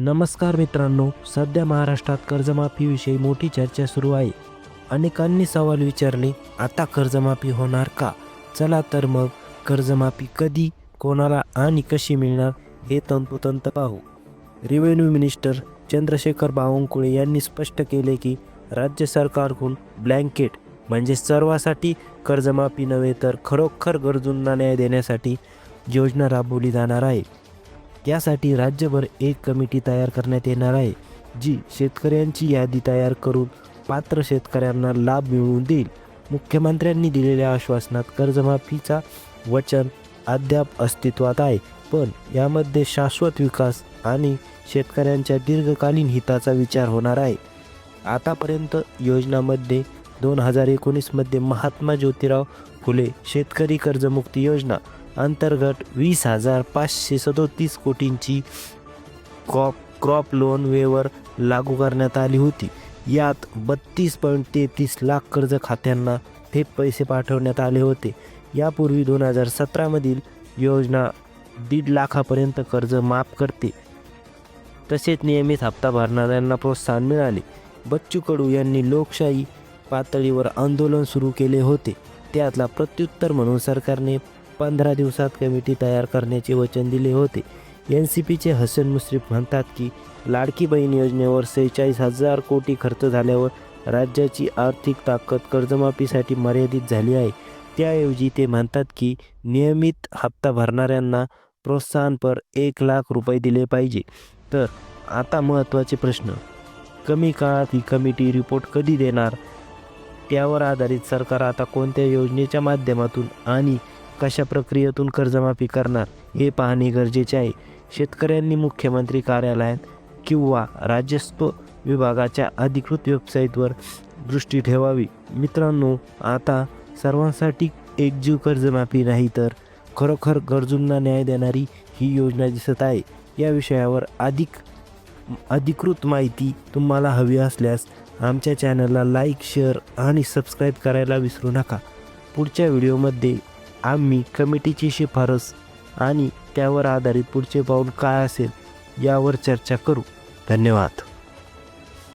नमस्कार मित्रांनो सध्या महाराष्ट्रात कर्जमाफीविषयी मोठी चर्चा सुरू आहे. अनेकांनी सवाल विचारले आता कर्जमाफी होणार का? चला तर मग कर्जमाफी कधी कोणाला आणि कशी मिळणार हे तंतोतंत पाहू. रेव्हेन्यू मिनिस्टर चंद्रशेखर बावनकुळे यांनी स्पष्ट केले की राज्य सरकारकडून ब्लँकेट म्हणजे सर्वासाठी कर्जमाफी नव्हे तर खरोखर गरजूंना न्याय देण्यासाठी योजना राबवली जाणार आहे. यासाठी राज्यभर एक कमिटी तयार करण्यात येणार आहे जी शेतकऱ्यांची यादी तयार करून पात्र शेतकऱ्यांना लाभ मिळवून देईल. मुख्यमंत्र्यांनी दिलेल्या आश्वासनात कर्जमाफीचा वचन अद्याप अस्तित्वात आहे पण यामध्ये शाश्वत विकास आणि शेतकऱ्यांच्या दीर्घकालीन हिताचा विचार होणार आहे. आतापर्यंत योजनामध्ये दोन हजार एकोणीसमध्ये महात्मा ज्योतिराव फुले शेतकरी कर्जमुक्ती योजना अंतर्गत वीस हजार पाचशे सदोतीस कोटींची क्रॉप क्रॉप लोन वेवर लागू करण्यात आली होती. यात बत्तीस पॉईंट तेहतीस लाख कर्ज खात्यांना थेट पैसे पाठवण्यात आले होते. यापूर्वी दोन हजार सतरामधील योजना दीड लाखापर्यंत कर्ज माफ करते. तसेच नियमित हप्ता भरणाऱ्यांना प्रोत्साहन मिळाले. बच्चू कडू यांनी लोकशाही पातळीवर आंदोलन सुरू केले होते. त्यातला प्रत्युत्तर म्हणून सरकारने पंधरा दिवसात कमिटी तयार करण्याचे वचन दिले होते. एन सी पीचे हसन मुश्रीफ म्हणतात की लाडकी बहीण योजनेवर सेहेचाळीस हजार कोटी खर्च झाल्यावर राज्याची आर्थिक ताकद कर्जमाफीसाठी मर्यादित झाली आहे. त्याऐवजी ते म्हणतात की नियमित हप्ता भरणाऱ्यांना प्रोत्साहनपर एक लाख रुपये दिले पाहिजे. तर आता महत्त्वाचे प्रश्न. कमी काळात ही कमिटी रिपोर्ट कधी देणार? त्यावर आधारित सरकार आता कोणत्या योजनेच्या माध्यमातून आणि कशा प्रक्रियेतून कर्जमाफी करणार हे पाहणे गरजेचे आहे. शेतकऱ्यांनी मुख्यमंत्री कार्यालयात किंवा राजस्व विभागाच्या अधिकृत वेबसाईटवर दृष्टी ठेवावी. मित्रांनो आता सर्वांसाठी एकजीव कर्जमाफी नाही तर खरोखर गरजूंना न्याय देणारी ही योजना दिसत आहे. या विषयावर अधिक अधिकृत माहिती तुम्हाला हवी असल्यास आमच्या चॅनलला लाईक शेअर आणि सबस्क्राईब करायला विसरू नका. पुढच्या व्हिडिओमध्ये आम्ही कमिटीची शिफारस आणि त्यावर आधारित पुढचे पाऊल काय असेल यावर चर्चा करू. धन्यवाद.